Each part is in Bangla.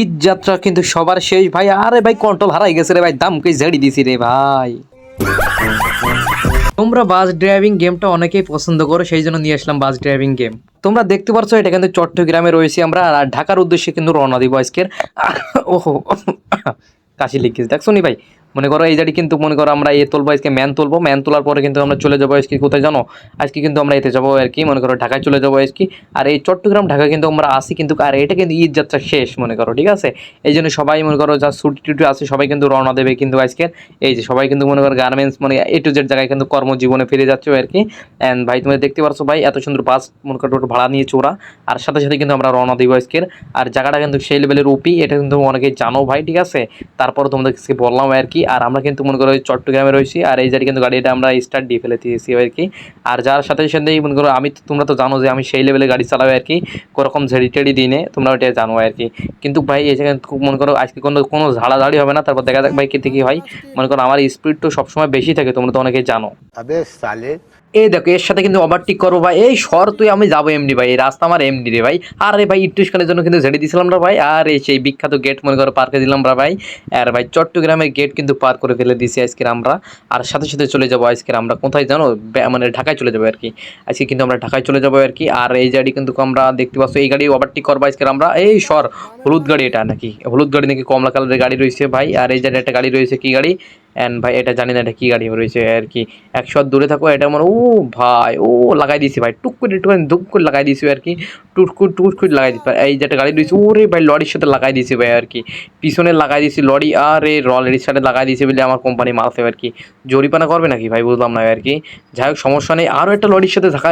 ঈদ যাত্রা কিন্তু সবার শেষ। ভাই, আরে ভাই কন্ট্রোল হারাই গেছে রে ভাই, দামকে ঝাড়ি দিছি রে ভাই। তোমরা বাস ড্রাইভিং গেমটা অনেকেই পছন্দ করো, সেই জন্য নিয়ে আসলাম বাস ড্রাইভিং গেম তোমরা দেখতে পারছ, এটা কিন্তু চট্টগ্রামে রয়েছি আমরা, আর ঢাকার উদ্দেশ্যে কিন্তু রওনা দিব আজকের। ওহো, কাশি লিখিস দেখছ নি ভাই মনে করো এই জায়গায় কিন্তু মনে করো আমরা এ তুলবো, আজকে ম্যান তুলবো। ম্যান তোলার পরে কিন্তু আমরা চলে যাব আজকে কোথায় জানো? আজকে কিন্তু আমরা এতে যাব আর কি, মনে করো ঢাকায় চলে যাব আজকে। আর এই চট্টগ্রাম ঢাকা কিন্তু আমরা আসি কিন্তু, আর এটা কিন্তু ঈদ যাত্রা শেষ মনে করো, ঠিক আছে? এই জন্য সবাই মনে করো যা ছুটি টুটি আছে, সবাই কিন্তু রওনা দেবে কিন্তু আজকের এই যে সবাই কিন্তু মনে করো গার্মেন্টস মানে এ টু জেড জায়গায় কিন্তু কর্মজীবনে ফিরে যাচ্ছে আর কি। অ্যান্ড ভাই তুমি দেখতে পারছ ভাই, এত সুন্দর বাস মনে করো টোটো ভাড়া নিয়েছে ওরা। আর সাথে সাথে কিন্তু আমরা রওনা দিব আজকের। আর জায়গাটা কিন্তু সেই লেভেলের উপি এটা কিন্তু অনেকে জানো ভাই, ঠিক আছে? তারপর তোমাদেরকে বললাম আর কি। আর আমরা কিন্তু মনে করো চট্টগ্রামে রয়েছি, আর এই জায়গায় কিন্তু গাড়িটা আমরা স্টার্ট দিয়ে ফেলে দিয়েছি আর কি। আর যার সাথে সাথেই মনে করো আমি তোমরা তো জানো যে আমি সেই লেভেলে গাড়ি চালাবে আর কি কোরকম ঝেড়ি টেড়ি দিনে তোমরা ওটা জানো আর কি। কিন্তু ভাই, এই জায়গায় মনে করো আজকে কোনো কোনো ঝাড়াঝাড়ি হবে না, তারপর দেখা যাক ভাই কিন্তু কি হয়। মনে করো আমার স্পিড তো সবসময় বেশি থাকে, তোমরা তো অনেকেই জানো। এই দেখো, এর সাথে কিন্তু ওভারটেক করব ভাই। এই শহর তুই আমি যাব এমনি ভাই, এই রাস্তা আমার এমনি রে ভাই। আরে ভাই ইটুসখানের জন্য কিন্তু ঝেড়ে দিয়েছিলাম না ভাই। আর এই সেই বিখ্যাত গেট মনে করো পার্কে দিলাম রা ভাই। আর ভাই, চট্টগ্রামের গেট কিন্তু পার করে ফেলে দিয়েছি আজকে আমরা। আর সাথে সাথে চলে যাব আজকে আমরা কোথায় জানো? মানে ঢাকায় চলে যাব আর কি। আজকে কিন্তু আমরা ঢাকায় চলে যাব আর কি। আর এই গাড়ি কিন্তু আমরা দেখতে পাচ্ছ, এই গাড়ি ওভারটেক করব আজকে আমরা। এই সর, হলুদ গাড়ি এটা নাকি? হলুদ গাড়ি নাকি কমলা কালারের গাড়ি রয়েছে ভাই। আর এই জায়গায় একটা গাড়ি রয়েছে, কি গাড়ি? অ্যান্ড ভাই, এটা জানি না এটা কী গাড়ি রয়েছে, আর কি। একশো দূরে থাকো, এটা আমার ও ভাই, ও লাগাই দিয়েছি ভাই। টুক করে একটু ধুক করে লাগাই দিয়েছি আর কি। টুটকুট টুটকুট লাগাই দিচ্ছি এই যেটা গাড়ি রয়েছে, ওরে ভাই, লরির সাথে লাগাই দিয়েছি ভাই আর কি। পিছনে লাগাই দিয়েছি লরি, আর এই লরির সাথে লাগাই দিয়েছি বলে আমার কোম্পানি মারছে আর কি। জরিপানা করবে নাকি ভাই, বুঝলাম না আর কি। যাই হোক, সমস্যা নেই। আরও একটা লরির সাথে ঝাঁকা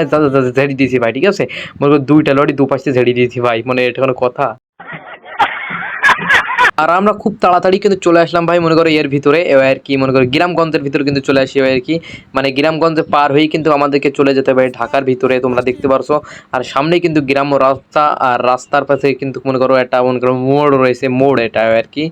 ঝেড়ে দিয়েছি ভাই, ঠিক আছে? মনে দুইটা লরি দুপাশে ঝেড়ে দিয়েছি ভাই মানে এটা কোনো কথা। আর আমরা খুব তাড়াতাড়ি কিন্তু চলে আসলাম ভাই, মনে করো এর ভিতরে। আর কি, মনে করো গ্রামগঞ্জের ভিতরে কিন্তু চলে আসি আর কি। মানে গ্রামগঞ্জে পার হয়েই কিন্তু আমাদেরকে চলে যেতে হবে ঢাকার ভিতরে তোমরা দেখতে পারছ। আর সামনে কিন্তু গ্রাম্য রাস্তা আর রাস্তার পাশে কিন্তু মনে করো একটা, মনে করো মোড় রয়েছে, মোড় এটা আর কি।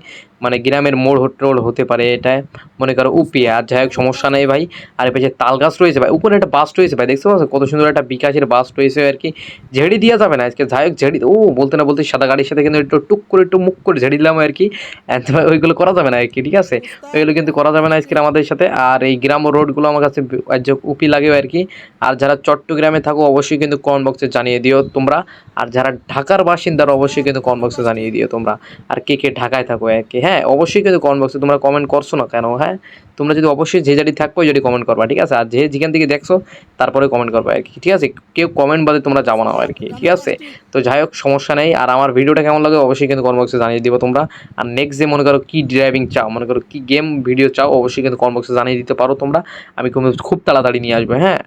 মানে গ্রামের মোড় টোড় হতে পারে এটা। মনে করো উপি, আর যাই হোক, সমস্যা নেই ভাই। আর পাশে তাল গাছ রয়েছে ভাই। উপরে একটা বাস রয়েছে ভাই, দেখতে পাচ্ছ? কত সুন্দর একটা বিকাশের বাস রয়েছে আর কি ঝেড়ি দেওয়া যাবে না আজকে। যাই হোক, ঝেড়ি ও, বলতে না বলতে সাদা গাড়ির সাথে কিন্তু একটু টুক করে, একটু মুখ করে ঝেড়ে দিলাম আর কি ওইগুলো করা যাবে না আর কি ঠিক আছে? ওইগুলো কিন্তু করা যাবে না আজকে আমাদের সাথে। আর এই গ্রাম রোডগুলো আমার কাছে উপি লাগে আর কি আর যারা চট্টগ্রামে থাকো, অবশ্যই কিন্তু কমেন্ট বক্সে জানিয়ে দিও তোমরা। আর যারা ঢাকার বাসিন্দারা, অবশ্যই কিন্তু কমেন্ট বক্সে জানিয়ে দিও তোমরা। আর কে কে ঢাকায় থাকো আর কি হ্যাঁ? অবশ্যই কিন্তু কমেন্ট বক্সে তোমরা কমেন্ট করছ না কেন হ্যাঁ? তোমরা যদি অবশ্যই যে জায়গায় থাকব জায়গায় কমেন্ট করবা, ঠিক আছে? আর যে যেখান থেকে দেখছ, তারপরে কমেন্ট করবা আর কি, ঠিক আছে? কেউ কমেন্ট বাদে তোমরা যাব না আর কি, ঠিক আছে? তো যাই হোক, সমস্যা নেই। আর আমার ভিডিওটা কেমন লাগে অবশ্যই কিন্তু কমেন্ট বক্সে জানিয়ে দিবো তোমরা। আর নেক্সট যে মনে করো কি ড্রাইভিং চাও, মনে করো কি গেম ভিডিও চাও, অবশ্যই কিন্তু কমেন্ট বক্সে জানিয়ে দিতে পারো তোমরা। আমি খুব খুব তাড়াতাড়ি নিয়ে আসব হ্যাঁ?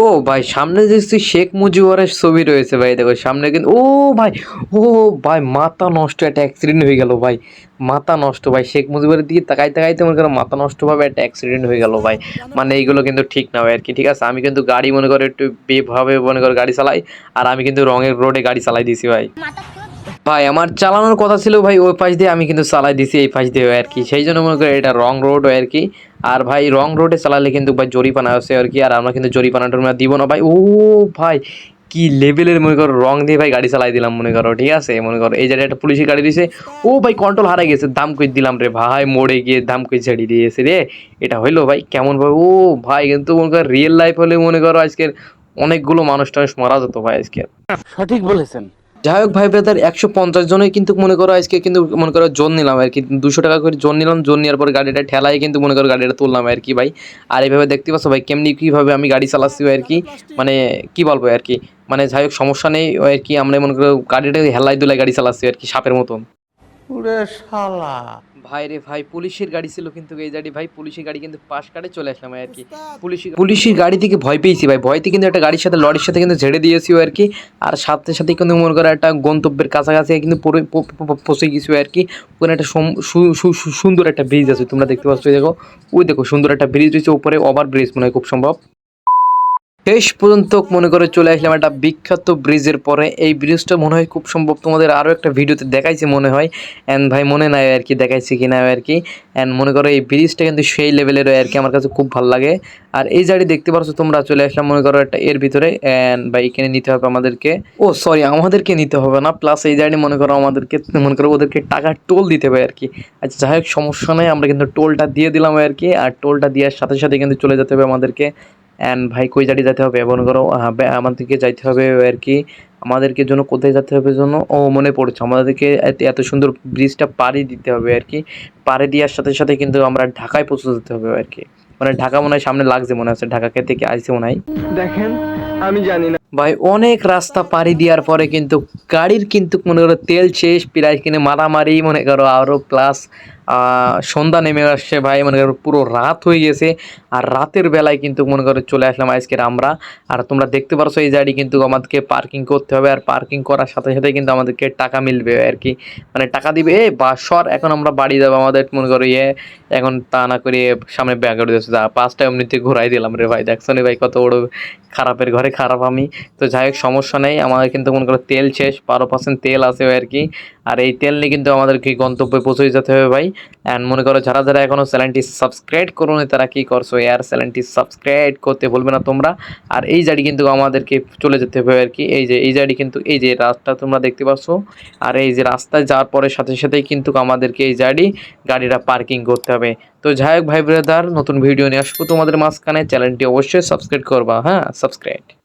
ও ভাই, সামনে দেখছি শেখ মুজিবরের ছবি রয়েছে ভাই, দেখো সামনে কিন্তু, ও ভাই ও ভাই, মাথা নষ্ট একটা অ্যাক্সিডেন্ট হয়ে গেল ভাই, মাথা নষ্ট ভাই, শেখ মুজিবুরের দিকে তাকাইতে তাকাইতে মনে করো মাথা নষ্ট ভাবে একটা অ্যাক্সিডেন্ট হয়ে গেল ভাই মানে এইগুলো কিন্তু ঠিক না ভাই আর কি, ঠিক আছে? আমি কিন্তু গাড়ি মনে করো একটু বেভাবে মনে করো গাড়ি চালাই, আর আমি কিন্তু রঙের রোডে গাড়ি চালাই দিছি ভাই। ভাই, আমার চালানোর কথা ছিল ভাই, ওই পাশ দিয়ে আমি কিন্তু চালাই দিছি এই পাশ দিয়ে আর কি, সেই জন্য মনে করি এটা রং রোড আর কি আর ভাই রং রোডে চালালে কিন্তু ভাই জরিপানা আছে আর কি, আর আমরা কিন্তু জরিপানাটা টরিপানা দিব না ভাই। ও ভাই, কি লেভেলের মনে করো রং দিয়ে ভাই গাড়ি চালাই দিলাম মনে করো, ঠিক আছে? মনে করো, এই জায়গায় একটা পুলিশের গাড়ি দিয়েছে ও ভাই কন্ট্রোল হারাই গেছে, দাম কই দিলাম রে ভাই? মোড়ে গিয়ে দাম কই ছেড়ে দিয়েছে রে? এটা হইল ভাই, কেমন ভাই? ও ভাই, কিন্তু মনে করো রিয়েল লাইফ হলে মনে করো আজকের অনেকগুলো মানুষ টানুষ মারা যেত ভাই আজকে। সঠিক বলেছেন। যাই হোক ভাই ব্রাদার একশো পঞ্চাশ জনই কিন্তু মনে করো আজকে কিন্তু মনে করো জোন নিলাম আর কি। দুশো টাকা করে জোন নিলাম জোন নেওয়ার পর গাড়িটা ঠেলায় কিন্তু মনে করো গাড়িটা তুললাম আর কি ভাই। আর এইভাবে দেখতে পাচ্ছ ভাই, কেমনি কীভাবে আমি গাড়ি চালাচ্ছি আর কি। মানে কি বলব আর কি মানে যাই হোক সমস্যা নেই আর কি, আমরা মনে করো গাড়িটা হেলাই দুলাই গাড়ি চালাচ্ছি আর কি, সাপের মতন। শালা। ভাই রে ভাই পুলিশের গাড়ি ছিল কিন্তু এই গাড়ি ভাই পুলিশের গাড়ি কিন্তু পাশ কাটে চলে আসলাম আর কি। পুলিশ পুলিশের গাড়ি থেকে ভয় পেয়েছি ভাই। ভয়তে কিন্তু একটা গাড়ির সাথে লরির সাথে কিন্তু ঝেড়ে দিয়েছি আর কি। আর সাথে সাথে কিন্তু মনে করো একটা গন্তব্যের কাছাকাছি কিন্তু পৌঁছে গেছি আর কি। ওখানে একটা সুন্দর একটা ব্রিজ আছে তোমরা দেখতে পাচ্ছ দেখো। ওই দেখো সুন্দর একটা ব্রিজ রয়েছে উপরে ওভার ব্রিজ মনে হয় খুব সম্ভব। শেষ পর্যন্ত মনে করে চলে আসলাম একটা বিখ্যাত ব্রিজের পরে। এই ব্রিজটা মনে হয় খুব সম্ভব তোমাদের আরও একটা ভিডিওতে দেখাইছে মনে হয়। অ্যান্ড ভাই মনে নাই আর কি দেখাইছে কি না আর কি। অ্যান্ড মনে করো এই ব্রিজটা কিন্তু সেই লেভেলের আর কি আমার কাছে খুব ভালো লাগে। আর এই জায়গাটি দেখতে পারছ তোমরা, চলে আসলাম মনে করো একটা এর ভিতরে। অ্যান্ড ভাই এখানে নিতে হবে আমাদেরকে। ও সরি আমাদেরকে নিতে হবে না। প্লাস এই জায়গাটি মনে করো আমাদেরকে, মনে করো ওদেরকে টাকা টোল দিতে হবে আর কি। আচ্ছা যাই হোক, সমস্যা নেই। আমরা কিন্তু টোলটা দিয়ে দিলাম আর কি। আর টোলটা দেওয়ার সাথে সাথে কিন্তু চলে যেতে হবে আমাদেরকে। অ্যান্ড ভাই কই জায়গায় যেতে হবে? মনে করো আমাদেরকে যাইতে হবে আর কি আমাদেরকে জন্য কোথায় যেতে হবে জন্য ও মনে পড়ছে। আমাদেরকে এত- এত সুন্দর ব্রিজটা পাড়ি দিতে হবে আর কি। পাড়ি দেওয়ার সাথে সাথে কিন্তু আমরা ঢাকায় পৌঁছে যেতে হবে আর কি। মানে ঢাকা মনে হয় সামনে লাগছে মনে হচ্ছে ঢাকাকে থেকে আইসে মনে হয়। দেখেন আমি জানি না। ভাই অনেক রাস্তা পাড়ি দেওয়ার পরে কিন্তু গাড়ির কিন্তু মনে করো তেল শেষ প্রায় কিনে মারামারি মনে করো আরও প্লাস সন্ধ্যা নেমে আসছে ভাই, মনে করো পুরো রাত হয়ে গেছে, আর রাতের বেলায় কিন্তু মনে করো চলে আসলাম আজকের আমরা আর তোমরা দেখতে পারছ এই গাড়ি কিন্তু আমাদেরকে পার্কিং করতে হবে, আর পার্কিং করার সাথে সাথে কিন্তু আমাদেরকে টাকা মিলবে আর কি। মানে টাকা দিবে, এ বা বাসর এখন আমরা বাড়ি যাব আমাদের, মনে করো ইয়ে এখন তা না করে সামনে ব্যাগ দিচ্ছে যা পাঁচটা এমনিতে ঘোরাই দিলাম রে ভাই, দেখছ নি ভাই কত বড় খারাপের ঘরে খারাপ আমি। তো যাই হোক, সমস্যা নেই, আমাদের কিন্তু মনে করো তেল শেষ, বারো পার্সেন্ট তেল আছে আর কি। আর এই তেল নিয়ে কিন্তু আমাদেরকে গন্তব্যে পৌঁছে যেতে হবে ভাই। অ্যান্ড মনে করো, যারা যারা এখনও চ্যানেলটি সাবস্ক্রাইব করো তারা কি করছ? এর চ্যানেলটি সাবস্ক্রাইব করতে বলবে না তোমরা। আর এই জায়গাটি কিন্তু আমাদেরকে চলে যেতে হবে আর কি। এই যে, এই জায়গাটি কিন্তু, এই যে রাস্তা তোমরা দেখতে পাচ্ছ। আর এই যে রাস্তায় যাওয়ার পরে সাথে সাথেই কিন্তু আমাদেরকে এই জায়গাটি গাড়িটা পার্কিং করতে হবে। তো যাই হোক ভাই ব্রাদার নতুন ভিডিও নিয়ে আসব তোমাদের মাঝখানে। চ্যানেলটি অবশ্যই সাবস্ক্রাইব করবা হ্যাঁ? সাবস্ক্রাইব